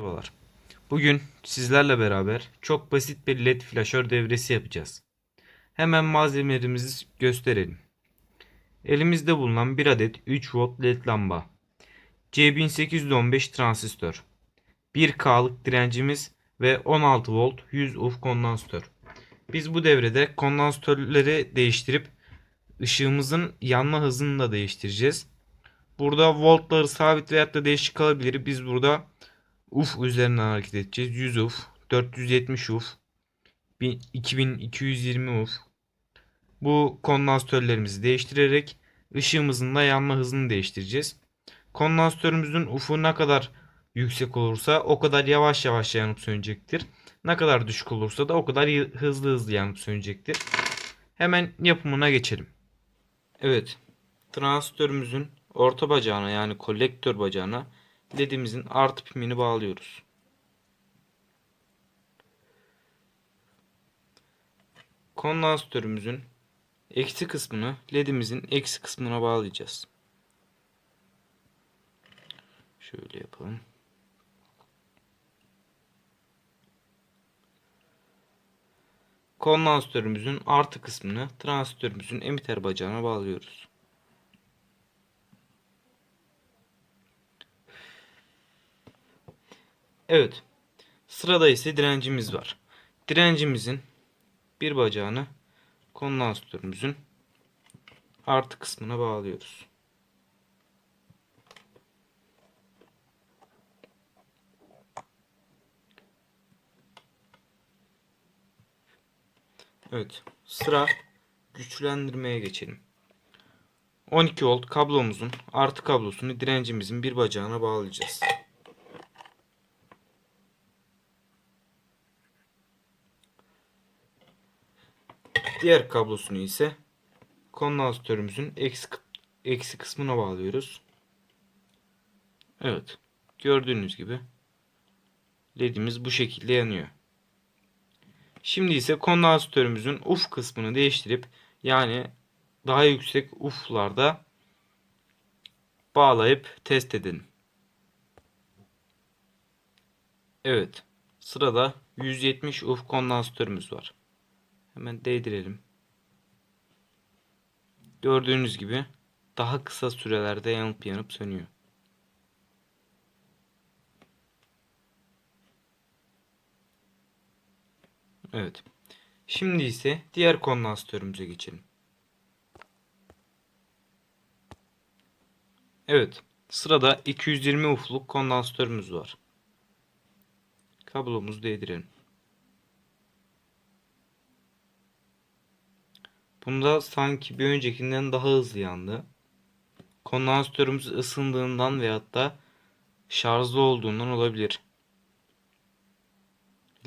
Merhabalar. Bugün sizlerle beraber çok basit bir led flaşör devresi yapacağız. Hemen malzemelerimizi gösterelim. Elimizde bulunan bir adet 3 volt led lamba. C1815 transistör. 1K'lık direncimiz ve 16 volt 100 uf kondansatör. Biz bu devrede kondansatörleri değiştirip ışığımızın yanma hızını da değiştireceğiz. Burada voltları sabit veyahut da değişik kalabilir. Biz burada uf üzerinden hareket edeceğiz. 100 uf, 470 uf, 2220 uf. Bu kondansatörlerimizi değiştirerek ışığımızın da yanma hızını değiştireceğiz. Kondansatörümüzün ufu ne kadar yüksek olursa o kadar yavaş yavaş yanıp sönecektir. Ne kadar düşük olursa da o kadar hızlı hızlı yanıp sönecektir. Hemen yapımına geçelim. Evet. Transistörümüzün orta bacağına yani kolektör bacağına ledimizin artı pimini bağlıyoruz. Kondansatörümüzün eksi kısmını ledimizin eksi kısmına bağlayacağız. Şöyle yapalım. Kondansatörümüzün artı kısmını transistörümüzün emitter bacağına bağlıyoruz. Evet. Sırada ise direncimiz var. Direncimizin bir bacağını kondansatörümüzün artı kısmına bağlıyoruz. Evet. Sıra güçlendirmeye geçelim. 12 volt kablomuzun artı kablosunu direncimizin bir bacağına bağlayacağız. Diğer kablosunu ise kondansatörümüzün eksi, eksi kısmına bağlıyoruz. Evet. Gördüğünüz gibi ledimiz bu şekilde yanıyor. Şimdi ise kondansatörümüzün uf kısmını değiştirip yani daha yüksek uflarda bağlayıp test edelim. Evet. Sırada 170 uf kondansatörümüz var. Hemen değdirelim. Gördüğünüz gibi daha kısa sürelerde yanıp yanıp sönüyor. Evet. Şimdi ise diğer kondansatörümüze geçelim. Evet. Sırada 220 ufluk kondansatörümüz var. Kablomuzu değdirelim. Bunda sanki bir öncekinden daha hızlı yandı. Kondansatörümüz ısındığından veyahut da şarjlı olduğundan olabilir.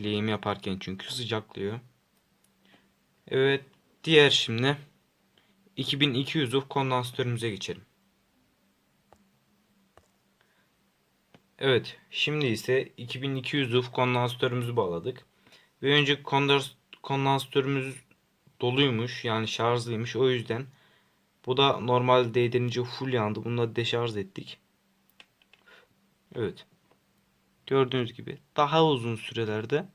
Lehim yaparken çünkü sıcaklıyor. Evet diğer şimdi 2200 uf kondansatörümüze geçelim. Evet şimdi ise 2200 uf kondansatörümüzü bağladık. Ve önceki kondans kondansatörümüz doluymuş yani şarjlıymış o yüzden bu da normal değdirince full yandı. Bunu da deşarj ettik. Evet. Gördüğünüz gibi daha uzun sürelerde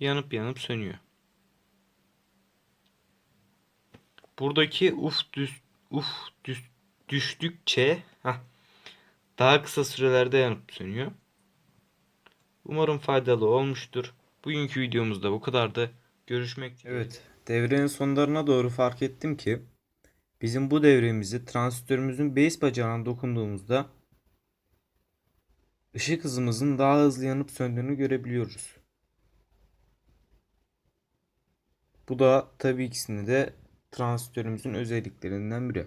yanıp yanıp sönüyor. Buradaki uf düz uf düz düştükçe heh, daha kısa sürelerde yanıp sönüyor. Umarım faydalı olmuştur. Bugünkü videomuz da bu kadardı. Görüşmek üzere. Evet, devrenin sonlarına doğru fark ettim ki bizim bu devremizi transistörümüzün base bacağına dokunduğumuzda ışık hızımızın daha hızlı yanıp söndüğünü görebiliyoruz. Bu da tabii ikisini de transistörümüzün özelliklerinden biri.